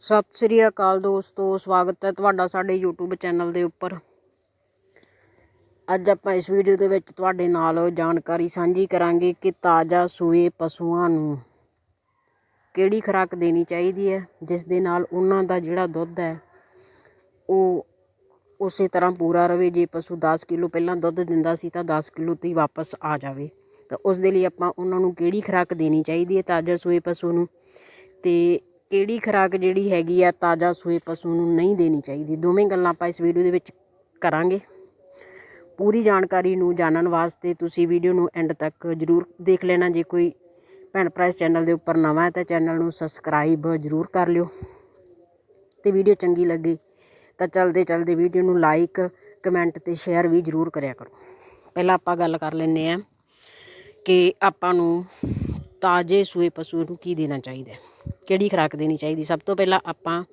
ਸਤਿ ਸ੍ਰੀ ਅਕਾਲ ਦੋਸਤੋ, ਸਵਾਗਤ ਹੈ ਤੁਹਾਡਾ ਸਾਡੇ YouTube ਚੈਨਲ ਦੇ ਉੱਪਰ। ਅੱਜ ਆਪਾਂ ਇਸ ਵੀਡੀਓ ਦੇ ਵਿੱਚ ਤੁਹਾਡੇ ਨਾਲ ਜਾਣਕਾਰੀ ਸਾਂਝੀ ਕਰਾਂਗੇ ਕਿ ਤਾਜ਼ਾ ਸੂਏ ਪਸ਼ੂਆਂ ਨੂੰ ਕਿਹੜੀ ਖੁਰਾਕ ਦੇਣੀ ਚਾਹੀਦੀ ਹੈ, ਜਿਸ ਦੇ ਨਾਲ ਉਹਨਾਂ ਦਾ ਜਿਹੜਾ ਦੁੱਧ ਹੈ, ਉਹ ਉਸੇ ਤਰ੍ਹਾਂ ਪੂਰਾ ਰਵੇ ਜੇ ਪਸ਼ੂ 10 ਕਿਲੋ ਪਹਿਲਾਂ ਦੁੱਧ ਦਿੰਦਾ ਸੀ ਤਾਂ 10 ਕਿਲੋ ਤੇ ਵਾਪਸ ਆ ਜਾਵੇ। ਤਾਂ ਉਸ ਦੇ ਲਈ ਆਪਾਂ ਉਹਨਾਂ ਨੂੰ ਕਿਹੜੀ ਖੁਰਾਕ ਦੇਣੀ ਚਾਹੀਦੀ ਹੈ ਤਾਜ਼ਾ ਸੂਏ ਪਸ਼ੂ ਨੂੰ? ਤੇ ਕਿਹੜੀ ਖੁਰਾਕ ਜਿਹੜੀ ਹੈਗੀ ਆ ਤਾਜ਼ਾ ਸੂਏ ਪਸ਼ੂ ਨੂੰ ਨਹੀਂ ਦੇਣੀ ਚਾਹੀਦੀ? ਦੋਵੇਂ ਗੱਲਾਂ ਆਪਾਂ ਇਸ ਵੀਡੀਓ ਦੇ ਵਿੱਚ ਕਰਾਂਗੇ। ਪੂਰੀ ਜਾਣਕਾਰੀ ਨੂੰ ਜਾਣਨ ਵਾਸਤੇ ਤੁਸੀਂ ਵੀਡੀਓ ਨੂੰ ਐਂਡ ਤੱਕ ਜਰੂਰ ਦੇਖ ਲੈਣਾ। ਜੇ ਕੋਈ ਭੈਣ ਭਰਾ ਇਸ ਚੈਨਲ ਦੇ ਉੱਪਰ ਨਵਾਂ ਹੈ ਤਾਂ ਚੈਨਲ ਨੂੰ ਸਬਸਕ੍ਰਾਈਬ ਜਰੂਰ ਕਰ ਲਿਓ। ਤੇ ਵੀਡੀਓ ਚੰਗੀ ਲੱਗੇ ਤਾਂ ਚਲਦੇ ਚਲਦੇ ਵੀਡੀਓ ਨੂੰ ਲਾਈਕ ਕਮੈਂਟ ਤੇ ਸ਼ੇਅਰ ਵੀ ਜਰੂਰ ਕਰਿਆ ਕਰੋ। ਪਹਿਲਾਂ ਆਪਾਂ ਗੱਲ ਕਰ ਲੈਂਦੇ ਆ ਕਿ ਆਪਾਂ ਨੂੰ ਤਾਜ਼ੇ ਸੂਏ ਪਸ਼ੂ ਨੂੰ ਕੀ ਦੇਣਾ ਚਾਹੀਦਾ ਕਿਹੜੀ ਖੁਰਾਕ ਦੇਣੀ ਚਾਹੀਦੀ? ਸਭ ਤੋਂ ਪਹਿਲਾਂ ਆਪਾਂ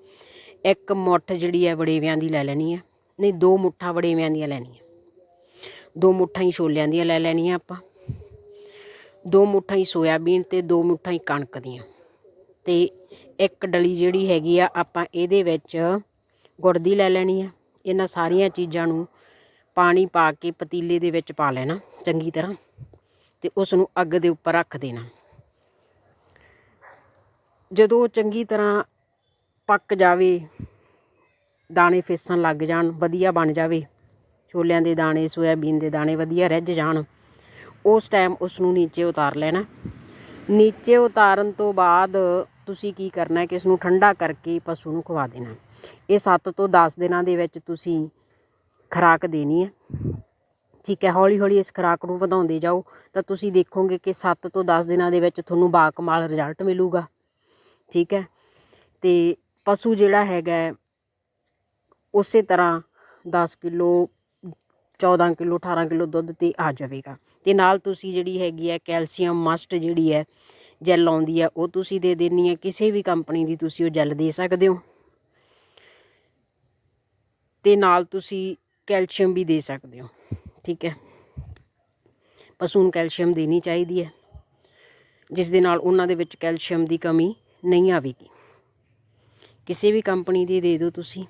ਇੱਕ ਮੁੱਠ ਜਿਹੜੀ ਹੈ ਵੜੇਵਿਆਂ ਦੀ ਲੈ ਲੈਣੀ ਹੈ। ਨਹੀਂ, ਦੋ ਮੁੱਠਾਂ ਵੜੇਵਿਆਂ ਦੀਆਂ ਲੈਣੀਆਂ। ਦੋ ਮੁੱਠਾਂ ਹੀ ਛੋਲਿਆਂ ਦੀਆਂ ਲੈ ਲੈਣੀਆਂ ਆਪਾਂ। ਦੋ ਮੁੱਠਾਂ ਹੀ ਸੋਇਆਬੀਨ ਤੇ ਦੋ ਮੁੱਠਾਂ ਹੀ ਕਣਕ ਦੀਆਂ। ਤੇ ਇੱਕ ਡਲੀ ਜਿਹੜੀ ਹੈਗੀ ਆ, ਆਪਾਂ ਇਹਦੇ ਵਿੱਚ ਗੁੜ ਦੀ ਲੈ ਲੈਣੀ ਆ। ਇਹਨਾਂ ਸਾਰੀਆਂ ਚੀਜ਼ਾਂ ਨੂੰ ਪਾਣੀ ਪਾ ਕੇ ਪਤੀਲੇ ਦੇ ਵਿੱਚ ਪਾ ਲੈਣਾ, ਚੰਗੀ ਤਰ੍ਹਾਂ। ਤੇ ਉਸ ਨੂੰ ਅੱਗ ਦੇ ਉੱਪਰ ਰੱਖ ਦੇਣਾ। ਜਦੋਂ ਚੰਗੀ ਤਰ੍ਹਾਂ ਪੱਕ ਜਾਵੇ, ਦਾਣੇ ਫਿਸਣ ਲੱਗ ਜਾਣ, ਵਧੀਆ ਬਣ ਜਾਵੇ, ਛੋਲਿਆਂ ਦੇ ਦਾਣੇ, ਸੋਇਆਬੀਨ ਦੇ ਦਾਣੇ ਵਧੀਆ ਰਿੱਝ ਜਾਣ, ਉਸ ਟਾਈਮ ਉਸ ਨੂੰ ਨੀਚੇ ਉਤਾਰ ਲੈਣਾ। ਨੀਚੇ ਉਤਾਰਨ ਤੋਂ ਬਾਅਦ ਤੁਸੀਂ ਕੀ ਕਰਨਾ ਹੈ ਕਿ ਇਸ ਨੂੰ ਠੰਡਾ ਕਰਕੇ ਪਸ਼ੂ ਨੂੰ ਖਵਾ ਦੇਣਾ। ਇਹ 7 ਤੋਂ 10 ਦਿਨਾਂ ਦੇ ਵਿੱਚ ਤੁਸੀਂ ਖੁਰਾਕ ਦੇਣੀ ਹੈ। ਠੀਕ ਹੈ ਹੌਲੀ ਹੌਲੀ ਇਸ ਖੁਰਾਕ ਨੂੰ ਵਧਾਉਂਦੇ ਜਾਓ, ਤਾਂ ਤੁਸੀਂ ਦੇਖੋਗੇ ਕਿ 7 ਤੋਂ 10 ਦਿਨਾਂ ਦੇ ਵਿੱਚ ਤੁਹਾਨੂੰ ਬਾਕਮਾਲ ਰਿਜ਼ਲਟ ਮਿਲੂਗਾ। ਠੀਕ ਹੈ? ਅਤੇ ਪਸ਼ੂ ਜਿਹੜਾ ਹੈਗਾ ਉਸੇ ਤਰ੍ਹਾਂ ਦਸ ਕਿਲੋ 14 ਕਿਲੋ 18 ਕਿਲੋ ਦੁੱਧ ਤੇ ਆ ਜਾਵੇਗਾ। ਅਤੇ ਨਾਲ ਤੁਸੀਂ ਜਿਹੜੀ ਹੈਗੀ ਹੈ ਕੈਲਸ਼ੀਅਮ ਮਸਟ ਜਿਹੜੀ ਹੈ, ਜੈੱਲ ਆਉਂਦੀ ਹੈ, ਉਹ ਤੁਸੀਂ ਦੇ ਦੇਣੀ ਹੈ, ਕਿਸੇ ਵੀ ਕੰਪਨੀ ਦੀ ਤੁਸੀਂ ਉਹ ਜੈੱਲ ਦੇ ਸਕਦੇ ਹੋ। ਅਤੇ ਨਾਲ ਤੁਸੀਂ ਕੈਲਸ਼ੀਅਮ ਵੀ ਦੇ ਸਕਦੇ ਹੋ, ਠੀਕ ਹੈ? ਪਸ਼ੂ ਨੂੰ ਕੈਲਸ਼ੀਅਮ ਦੇਣੀ ਚਾਹੀਦੀ ਹੈ, ਜਿਸ ਦੇ ਨਾਲ ਉਹਨਾਂ ਦੇ ਵਿੱਚ ਕੈਲਸ਼ੀਅਮ ਦੀ ਕਮੀ ਨਹੀਂ ਆਵੇਗੀ। ਕਿਸੇ ਵੀ ਕੰਪਨੀ ਦੀ ਦੇ ਦਿਓ ਤੁਸੀਂ।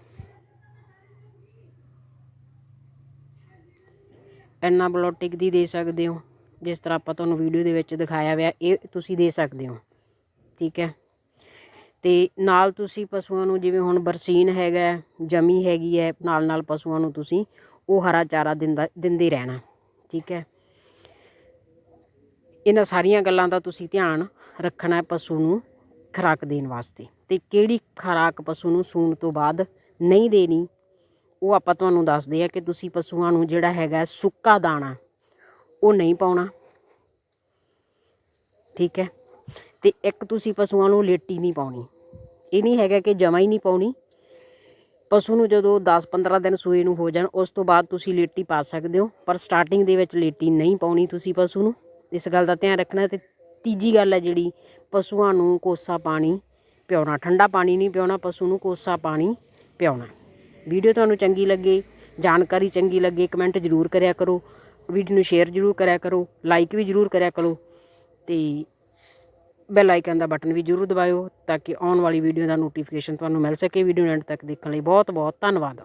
ਐਨਾਬਲੋਟਿਕ ਦੀ ਦੇ ਸਕਦੇ ਹੋ। ਜਿਸ ਤਰ੍ਹਾਂ ਆਪਾਂ ਤੁਹਾਨੂੰ ਵੀਡੀਓ ਦੇ ਵਿੱਚ ਦਿਖਾਇਆ ਹੋਇਆ, ਇਹ ਤੁਸੀਂ ਦੇ ਸਕਦੇ ਹੋ। ਠੀਕ ਹੈ। ਤੇ ਨਾਲ ਤੁਸੀਂ ਪਸ਼ੂਆਂ ਨੂੰ, ਜਿਵੇਂ ਹੁਣ ਬਰਸੀਨ ਹੈਗਾ, ਜਮੀ ਹੈਗੀ ਹੈ ਨਾਲ ਨਾਲ ਪਸ਼ੂਆਂ ਨੂੰ ਤੁਸੀਂ ਉਹ ਹਰਾ ਚਾਰਾ ਦਿੰਦਾ, ਦਿੰਦੇ ਰਹਿਣਾ। ਠੀਕ ਹੈ। ਇਹਨਾਂ ਸਾਰੀਆਂ ਗੱਲਾਂ ਦਾ ਤੁਸੀਂ ਧਿਆਨ ਰੱਖਣਾ ਹੈ ਪਸ਼ੂ ਨੂੰ। ਖੁਰਾਕ ਦੇਣ ਵਾਸਤੇ। ਅਤੇ ਕਿਹੜੀ ਖੁਰਾਕ ਪਸ਼ੂ ਨੂੰ ਸੂਣ ਤੋਂ ਬਾਅਦ ਨਹੀਂ ਦੇਣੀ, ਉਹ ਆਪਾਂ ਤੁਹਾਨੂੰ ਦੱਸਦੇ ਆ ਕਿ ਤੁਸੀਂ ਪਸ਼ੂਆਂ ਨੂੰ ਜਿਹੜਾ ਹੈਗਾ ਸੁੱਕਾ ਦਾਣਾ, ਉਹ ਨਹੀਂ ਪਾਉਣਾ। ਠੀਕ ਹੈ? ਤੇ ਇੱਕ ਤੁਸੀਂ ਪਸ਼ੂਆਂ ਨੂੰ ਲੇਟੀ ਨਹੀਂ ਪਾਉਣੀ। ਇਹ ਨਹੀਂ ਹੈਗਾ ਕਿ ਜਮਾ ਹੀ ਨਹੀਂ ਪਾਉਣੀ। ਪਸ਼ੂ ਨੂੰ ਜਦੋਂ 10-15 ਦਿਨ ਸੂਏ ਨੂੰ ਹੋ ਜਾਣ, ਉਸ ਤੋਂ ਬਾਅਦ ਤੁਸੀਂ ਲੇਟੀ ਪਾ ਸਕਦੇ ਹੋ, ਪਰ ਸਟਾਰਟਿੰਗ ਦੇ ਵਿੱਚ ਲੇਟੀ ਨਹੀਂ ਪਾਉਣੀ ਤੁਸੀਂ ਪਸ਼ੂ ਨੂੰ। ਇਸ ਗੱਲ ਦਾ ਧਿਆਨ ਰੱਖਣਾ ਤੇ ਤੀਜੀ ਗੱਲ ਹੈ ਜਿਹੜੀ, ਪਸ਼ੂਆਂ ਨੂੰ ਕੋਸਾ ਪਾਣੀ ਪਿਆਉਣਾ ਠੰਡਾ ਪਾਣੀ ਨਹੀਂ ਪਿਆਉਣਾ ਪਸ਼ੂ ਨੂੰ ਕੋਸਾ ਪਾਣੀ ਪਿਆਉਣਾ ਵੀਡੀਓ ਤੁਹਾਨੂੰ ਚੰਗੀ ਲੱਗੇ, ਜਾਣਕਾਰੀ ਚੰਗੀ ਲੱਗੇ, ਕਮੈਂਟ ਜ਼ਰੂਰ ਕਰਿਆ ਕਰੋ, ਵੀਡੀਓ ਨੂੰ ਸ਼ੇਅਰ ਜ਼ਰੂਰ ਕਰਿਆ ਕਰੋ, ਲਾਈਕ ਵੀ ਜ਼ਰੂਰ ਕਰਿਆ ਕਰੋ ਤੇ ਬੈਲ ਆਈਕਨ ਦਾ ਬਟਨ ਵੀ ਜ਼ਰੂਰ ਦਬਾਇਓ ਤਾਂ ਕਿ ਆਉਣ ਵਾਲੀ ਵੀਡੀਓ ਦਾ ਨੋਟੀਫਿਕੇਸ਼ਨ ਤੁਹਾਨੂੰ ਮਿਲ ਸਕੇ, ਵੀਡੀਓ ਨੂੰ ਐਂਡ ਤੱਕ ਦੇਖਣ ਲਈ ਬਹੁਤ ਬਹੁਤ ਧੰਨਵਾਦ।